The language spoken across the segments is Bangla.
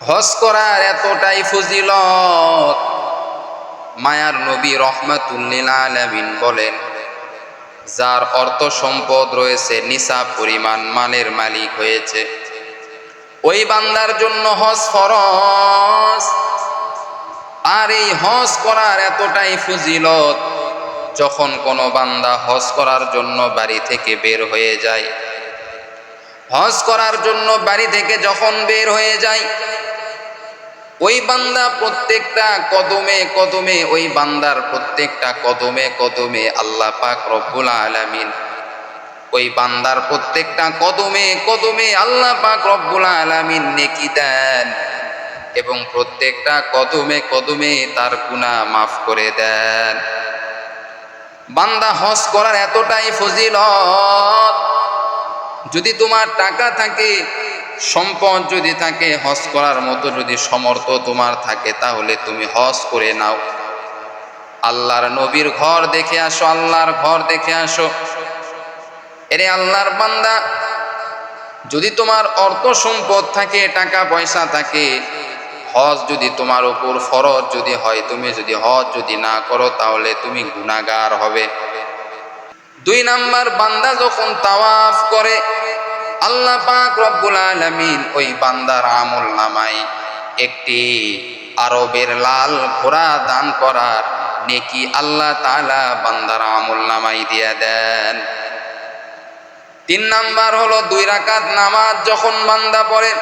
হজ করার এতটাই ফজিলত। মায়ার নবী রহমাতুল্লিল আলামিন বলেন, যার অর্থ সম্পদ রয়েছে, নিসাব পরিমাণ মালের মালিক হয়েছে। ওই বান্দার জন্য হজ ফরজ। আর এই হজ করার এতটাই ফজিলত, যখন কোনো বান্দা হজ করার জন্য বাড়ি থেকে বের হয়ে যায়। হজ করার জন্য বাড়ি থেকে যখন বের হয়ে যায় ওই বান্দা প্রত্যেকটা কদমে কদমে, ওই বান্দার প্রত্যেকটা কদমে কদমে আল্লাহ পাক রব্বুল আলামিন। ওই বান্দার প্রত্যেকটা কদমে কদমে আল্লাহ পাক রব্বুল আলামিন নেকি দেন এবং প্রত্যেকটা কদমে কদমে তার গুনাহ মাফ করে দেন। বান্দা হজ করার এতটাই ফজিলত, যদি তোমার টাকা থাকে সম্পদ যদি থাকে হজ করার মতো যদি সমর্থ তোমার থাকে, তাহলে তুমি হজ করে নাও। আল্লাহর নবীর ঘর দেখে আসো, আল্লাহর ঘর দেখে আসো। এরে আল্লাহর বান্দা, যদি তোমার অর্থ সম্পদ থাকে, টাকা পয়সা থাকে, হজ যদি তোমার উপর ফরজ যদি হয়, তুমি যদি হজ যদি না করো, তাহলে তুমি গুণাগার হবে। দুই নাম্বার, বান্দা যখন তাওয়াফ করে আল্লাহ পাক রব্বুল আলামিন ওই বান্দার আমল নামাই একটি আরবের লাল ঘোড়া দান করার নেকি আল্লাহ তাআলা বান্দার আমল নামাই দিয়া দেন। তিন নাম্বার হলো দুই রাকাত নামাজ যখন বান্দা পড়ে,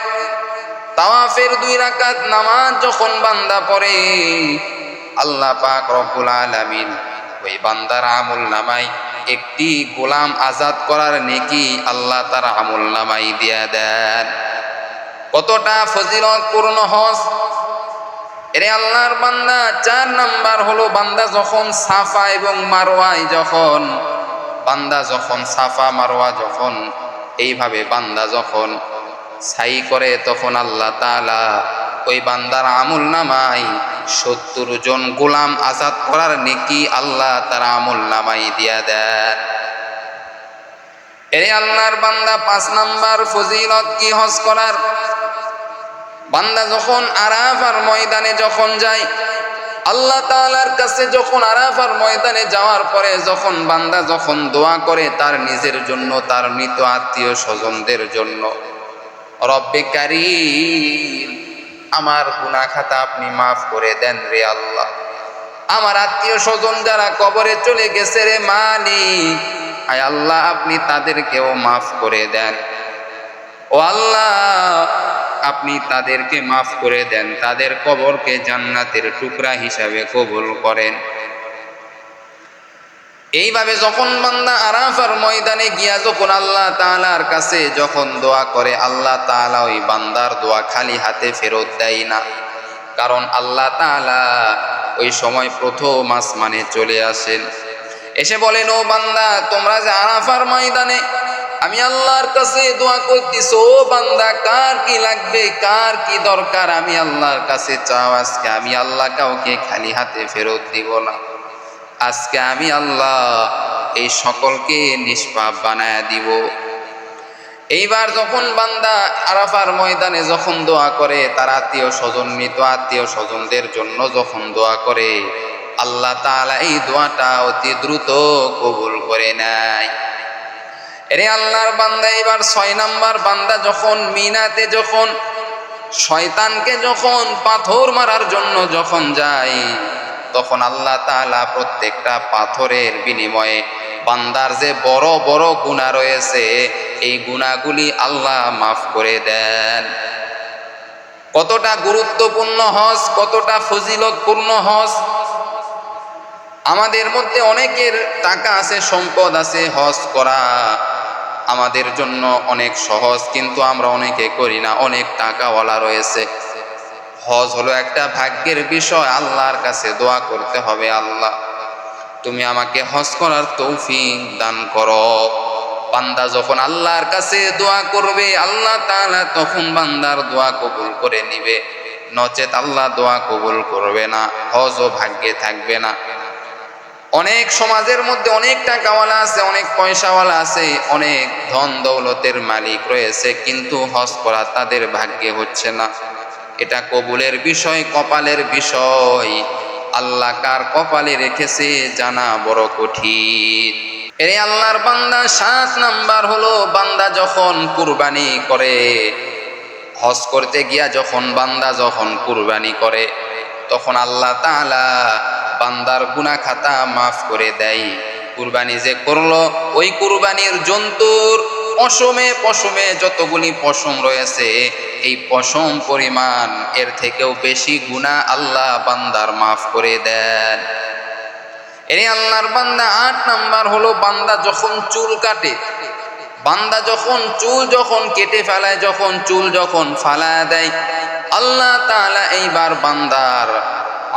তাওয়াফের দুই রাকাত নামাজ যখন বান্দা পড়ে, আল্লাহ পাক রব্বুল আলামিন ওই বান্দার আমল নামাই একটি গোলাম আজাদ করার নেকি আল্লাহ তার আমল নামাই দিয়া দেন। কতটা ফজিলতপূর্ণ হজ। এরে আল্লাহর বান্দা, চার নাম্বার হলো বান্দা যখন সাফা এবং মারোয়ায় যখন, বান্দা যখন সাফা মারোয়া যখন, এইভাবে বান্দা যখন ছাই করে তখন আল্লাহ তাআলা ওই বান্দার আমল নামাই। সত্তর জন গোলাম আজাদ করার নেকি আল্লাহ তার আমল নামাই দিয়া দেন। এরে আল্লাহর বান্দা, পাঁচ নাম্বার ফজিলত কি হজ করার? বান্দা যখন আরাফার ময়দানে যখন যায়, আল্লাহ তাআলার কাছে যখন আরাফার ময়দানে যাওয়ার পরে যখন বান্দা যখন দোয়া করে, তার নিজের জন্য, তার মৃত আত্মীয় স্বজনদের জন্য, রব্বে কারিম আমার গুনা খাতা আপনি মাফ করে দেন রে আল্লাহ। আমার আত্মীয় স্বজন যারা কবরে চলে গেছে রে মানি আয় আল্লাহ, আপনি তাদেরকেও মাফ করে দেন। ও আল্লাহ, আপনি তাদেরকে মাফ করে দেন, তাদের কবরকে জান্নাতের টুকরা হিসাবে কবুল করেন। এইভাবে যখন বান্দা আরাফার ময়দানে গিয়া যখন আল্লাহ তাআলার কাছে যখন দোয়া করে, আল্লাহ তাআলা ওই বান্দার দোয়া খালি হাতে ফেরত দেয় না। কারণ আল্লাহ তাআলা ওই সময় প্রথম আসমানে চলে আসেন। এসে বলেন ও বান্দা, তোমরা যে আরাফার ময়দানে, আমি আল্লাহর কাছে দোয়া করতেছ, ও বান্দা, কার কি লাগবে, কার কি দরকার? আমি আল্লাহর কাছে চাও আজকে, আমি আল্লাহ কাউকে খালি হাতে ফেরত দিব না। আজকে আমি আল্লাহ এই সকলকে নিষ্পাপ বানায় দিব। এইবার যখন বান্দা আরাফার ময়দানে যখন দোয়া করে, তার আত্মীয় স্বজন, মৃত আত্মীয় স্বজনদের জন্য যখন দোয়া করে, আল্লাহ তাআলা এই দোয়াটা অতি দ্রুত কবুল করে নেয়। এরে আল্লাহর বান্দা এবার ছয় নাম্বার বান্দা যখন মিনাতে যখন, শয়তানকে যখন পাথর মারার জন্য যখন যায় তখন আল্লাহ তালা প্রত্যেকটা পাথরের বিনিময়ে বান্দার যে বড় বড় গুণা রয়েছে, এই গুণাগুলি আল্লাহ মাফ করে দেন। কতটা গুরুত্বপূর্ণ হজ, কতটা ফজিলতপূর্ণ হজ। আমাদের মধ্যে অনেকের টাকা আছে, সম্পদ আছে, হজ করা আমাদের জন্য অনেক সহজ, কিন্তু আমরা অনেকে করি না, অনেক টাকাওয়ালা রয়েছে। হজ হলো একটা ভাগ্যের বিষয়, আল্লাহর কাছে দোয়া করতে হবে আল্লাহ। তুমি আমাকে হজ করার তৌফিক দান করো। বান্দা যখন আল্লাহর কাছে দোয়া করবে, আল্লাহ তাআলা তখন বান্দার দোয়া কবুল করে নিবে। নচেত আল্লাহ দোয়া কবুল করবে না হজও ভাগ্যে থাকবে না। অনেক সমাজের মধ্যে অনেক টাকাওয়ালা আছে, অনেক পয়সাওয়ালা আছে, অনেক ধন দৌলতের মালিক রয়েছে, কিন্তু হজ করা তাদের ভাগ্যে হচ্ছে না। এটা কবুলের বিষয়, কপালের বিষয়। আল্লাহ কার কপালে রেখেছে জানা বড় কঠিন। এরে আল্লাহর বান্দা, সাত নাম্বার হলো বান্দা যখন কুরবানি করে, হজ করতে গিয়া যখন বান্দা যখন কুরবানি করে, তখন আল্লাহ তাআলা বান্দার গুনাহ খাতা মাফ করে দেয়। কুরবানি যে করল, ওই কুরবানির জন্তুর পশমে পশমে যতগুলি পশম রয়েছে, এই পশম পরিমাণ এর থেকেও বেশি গুণা আল্লাহ বান্দার মাফ করে দেন। এরে আল্লাহর বান্দা আট নাম্বার হলো বান্দা যখন চুল কাটে, বান্দা যখন চুল যখন কেটে ফেলায়, যখন চুল যখন ফালায় দেয়, আল্লাহ তাআলা এইবার বান্দার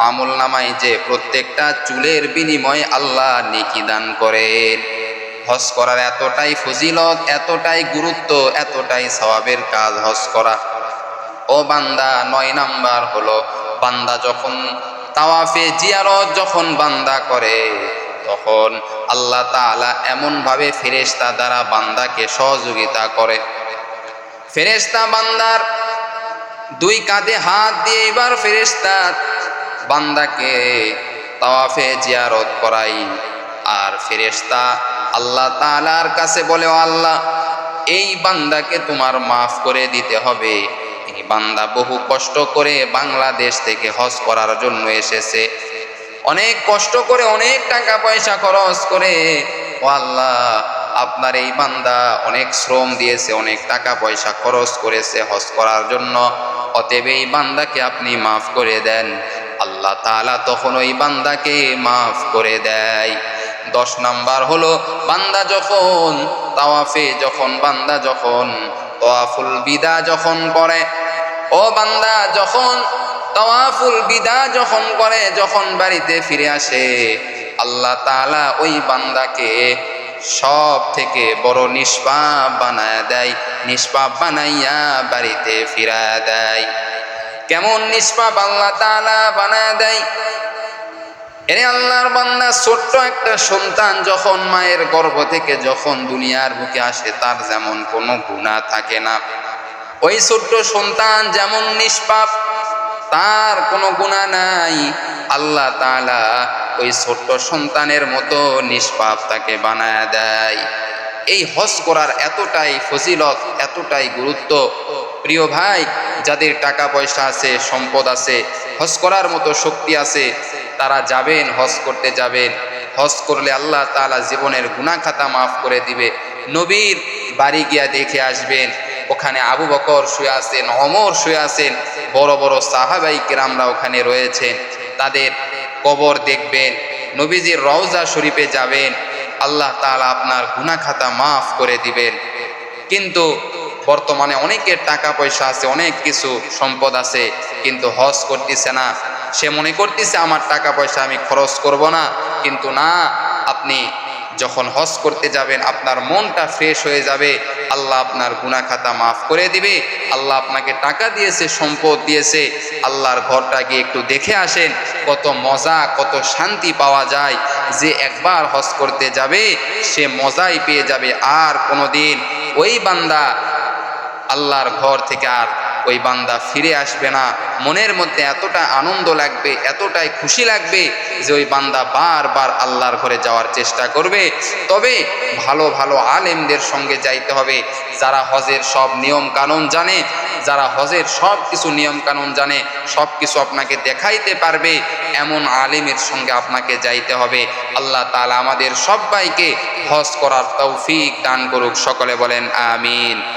আমল নামায় যে প্রত্যেকটা চুলের বিনিময়ে আল্লাহ নেকি দান করেন। হজ করার এতটাই ফজিলত, এতটাই গুরুত্ব, এতটাই স্বভাবের কাজ হজ করা। ও বান্দা, নয় নাম্বার হলো, বান্দা যখন তাওয়াফে জিয়ারত যখন বান্দা করে, তখন আল্লাহ তাআলা এমনভাবে ফেরেশতা দ্বারা বান্দাকে সহযোগিতা করে। ফেরেশতা বান্দার দুই কাঁধে হাত দিয়ে এবার ফেরেশতা বান্দাকে তাওয়াফে জিয়ারত করাই, আর ফেরেশতা আল্লাহ তাআলার কাছে বলে আল্লাহ, এই বান্দাকে তোমার মাফ করে দিতে হবে। এই বান্দা বহু কষ্ট করে বাংলাদেশ থেকে হজ করার জন্য এসেছে। অনেক কষ্ট করে অনেক টাকা পয়সা খরচ করে। ও আল্লাহ, আপনার এই বান্দা অনেক শ্রম দিয়েছে, অনেক টাকা পয়সা খরচ করেছে হজ করার জন্য। অতএব এই বান্দাকে আপনি মাফ করে দেন। আল্লাহ তাআলা তখন ওই বান্দাকে মাফ করে দেয়। দশ নাম্বার হলো, বান্দা যখন তাওয়াফে যখন, বান্দা যখন তোয়াফুল বিদা যখন করে, ও বান্দা যখন তাওয়াফুল বিদা যখন করে, যখন বাড়িতে ফিরে আসে, আল্লাহ তাআলা ওই বান্দাকে সব থেকে বড় নিষ্পাপ বানায় দেয়, নিষ্পাপ বানাইয়া বাড়িতে ফিরা দেয়। কেমন নিষ্পাপ আল্লাহ তাআলা বানায় দেয়? এরে আল্লাহর বান্দা, ছোট্ট একটা সন্তান যখন মায়ের গর্ভ থেকে যখন দুনিয়ার বুকে আসে, তার যেমন কোনো গুণা থাকে না। ওই ছোট্ট সন্তান যেমন নিষ্পাপ, তার কোনো গুণা নাই। আল্লাহ তাআলা ওই ছোট্ট সন্তানের মতো নিষ্পাপ তাকে বানায় দেয়। এই হজ করার এতটাই ফজিলত, এতটাই গুরুত্ব। প্রিয় ভাই, যাদের টাকা পয়সা আছে, সম্পদ আছে, হজ করার মতো শক্তি আছে তারা যাবেন, হজ করতে যাবেন। হজ করলে আল্লাহ তালা জীবনের গুনাহ খাতা মাফ করে দিবে। নবীর বাড়ি গিয়া দেখে আসবেন, ওখানে আবু বকর শুয়ে আছেন অমর শুয়ে আছেন, বড় বড় সাহাবাই কেরামরা ওখানে রয়েছেন। তাদের কবর দেখবেন, নবীজির রওজা শরীফে যাবেন, আল্লাহ তালা আপনার গুনাহ খাতা মাফ করে দিবেন। কিন্তু বর্তমানে অনেকের টাকা পয়সা আছে, অনেক কিছু সম্পদ আছে, কিন্তু হজ করতেছে না। সে মনে করতেছে, আমার টাকা পয়সা আমি খরচ করব না। কিন্তু না, আপনি যখন হজ করতে যাবেন, আপনার মনটা ফ্রেশ হয়ে যাবে। আল্লাহ আপনার গুনাহ খাতা মাফ করে দিবে। আল্লাহ আপনাকে টাকা দিয়েছে, সম্পদ দিয়েছে। আল্লাহর ঘরটা গিয়ে একটু দেখে আসেন, কত মজা, কত শান্তি পাওয়া যায়। যে একবার হজ করতে যাবে, সে মজাই পেয়ে যাবে। আর কোনোদিন ওই বান্দা আল্লাহর ঘর থেকে আর ওই বান্দা ফিরে আসবে না। মনের মধ্যে এতটা আনন্দ লাগবে, এতটাই খুশি লাগবে যে ওই বান্দা বারবার আল্লাহর ঘরে যাওয়ার চেষ্টা করবে। তবে ভালো ভালো আলেমদের সঙ্গে যাইতে হবে। যারা হজের সব নিয়ম কানুন জানে, যারা হজের সব কিছু নিয়ম কানুন জানে, সব কিছু আপনাকে দেখাইতে পারবে। এমন আলেমের সঙ্গে আপনাকে যাইতে হবে। আল্লাহ তালা আমাদের সবাইকে হজ করার তৌফিক দান করুক। সকলে বলেন, আমিন।